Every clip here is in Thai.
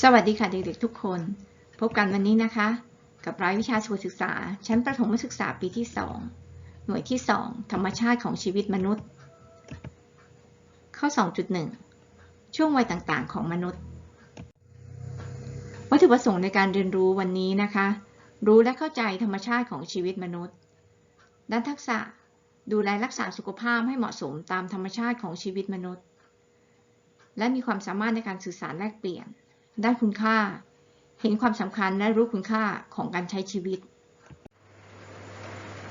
สวัสดีค่ะเด็กๆทุกคน พบกันวันนี้นะคะ กับรายวิชาชีวศึกษา ชั้นประถมศึกษาปีที่ 2 หน่วยที่ 2 ธรรมชาติของชีวิตมนุษย์ ข้อ 2.1 ช่วงวัยต่างๆ ของมนุษย์ วัตถุประสงค์ในการเรียนรู้วันนี้นะคะ รู้และเข้าใจธรรมชาติของชีวิตมนุษย์ ด้านทักษะดูแลรักษาสุขภาพให้เหมาะสมตามธรรมชาติของชีวิตมนุษย์ และมีความสามารถในการสื่อสารแลกเปลี่ยน ด้านคุณค่า เห็นความสำคัญและรู้คุณค่าของการใช้ชีวิต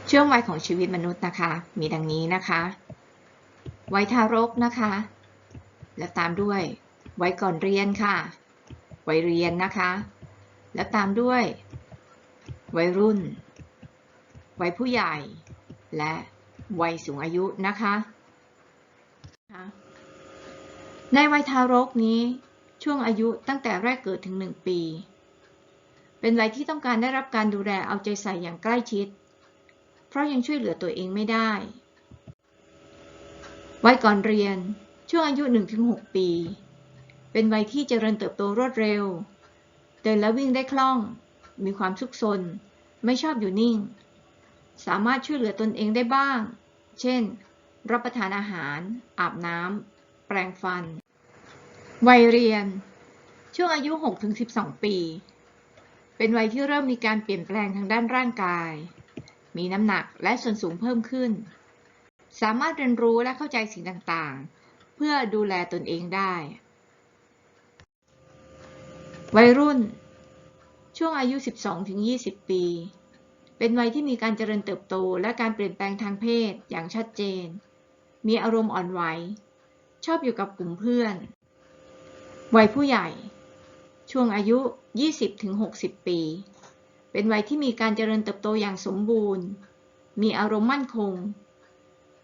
ช่วงวัยของชีวิตมนุษย์นะคะ มีดังนี้นะคะวัยทารกนะคะ และตามด้วยวัยก่อนเรียนค่ะวัยเรียนนะคะ และตามด้วยวัยรุ่น วัยผู้ใหญ่ และวัยสูงอายุนะคะ ในวัยทารกนี้ ช่วงอายุตั้งแต่แรกเกิดถึง 1 ปี เป็นวัยที่ต้องการได้รับการดูแลเอาใจใส่อย่างใกล้ชิด เพราะยังช่วยเหลือตัวเองไม่ได้วัยก่อนเรียน ช่วงอายุ 1-6 ปี เป็นวัยที่เจริญเติบโตรวดเร็ว เดินและวิ่งได้คล่อง มีความสุขสนไม่ชอบอยู่นิ่ง สามารถช่วยเหลือตนเองได้บ้าง เช่น รับประทานอาหาร อาบน้ำ แปรงฟัน วัยเรียน ช่วงอายุ 6-12 ปี เป็นวัยที่เริ่มมีการเปลี่ยนแปลงทางด้านร่างกาย มีน้ำหนักและส่วนสูงเพิ่มขึ้น สามารถเรียนรู้และเข้าใจสิ่งต่างๆ เพื่อดูแลตนเองได้ วัยรุ่น ช่วงอายุ 12-20 ปี เป็นวัยที่มีการเจริญเติบโตและการเปลี่ยนแปลงทางเพศอย่างชัดเจน มีอารมณ์อ่อนไหว ชอบอยู่กับกลุ่มเพื่อน วัยผู้ใหญ่ ช่วงอายุ 20-60 ปี เป็นวัยที่มีการเจริญเติบโตอย่างสมบูรณ์ มีอารมณ์มั่นคง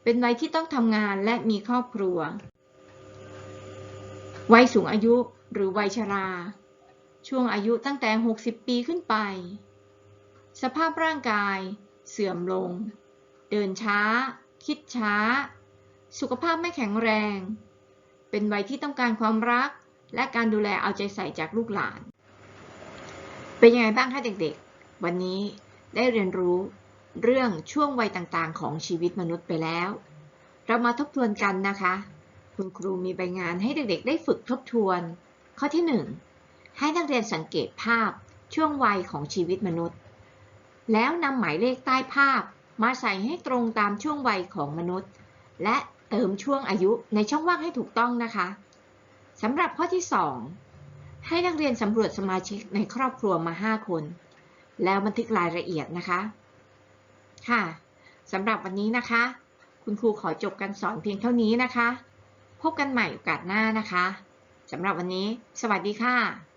เป็นวัยที่ต้องทำงานและมีครอบครัว วัยสูงอายุหรือวัยชรา ช่วงอายุตั้งแต่ 60 ปีขึ้นไป สภาพร่างกาย เสื่อมลง เดินช้า คิดช้า สุขภาพไม่แข็งแรง เป็นวัยที่ต้องการความรัก และการดูแลเอาใจใส่จากลูกหลาน เป็นยังไงบ้างคะเด็กๆ วันนี้ได้เรียนรู้เรื่องช่วงวัยต่างๆ ของชีวิตมนุษย์ไปแล้ว เรามาทบทวนกันนะคะ คุณครูมีใบงานให้เด็กๆ ได้ฝึกทบทวน ข้อที่ 1 ให้นักเรียนสังเกตภาพช่วงวัยของชีวิตมนุษย์ แล้วนำหมายเลขใต้ภาพมาใส่ให้ตรงตามช่วงวัยของมนุษย์ และเติมช่วงอายุในช่องว่างให้ถูกต้องนะคะ สำหรับข้อที่ 2 ให้นักเรียนสำรวจสมาชิกในครอบครัวมา 5 คน แล้วบันทึกรายละเอียดนะคะ ค่ะสำหรับวันนี้นะคะ คุณครูขอจบการสอนเพียงเท่านี้นะคะ พบกันใหม่โอกาสหน้านะคะสำหรับวันนี้ สวัสดีค่ะ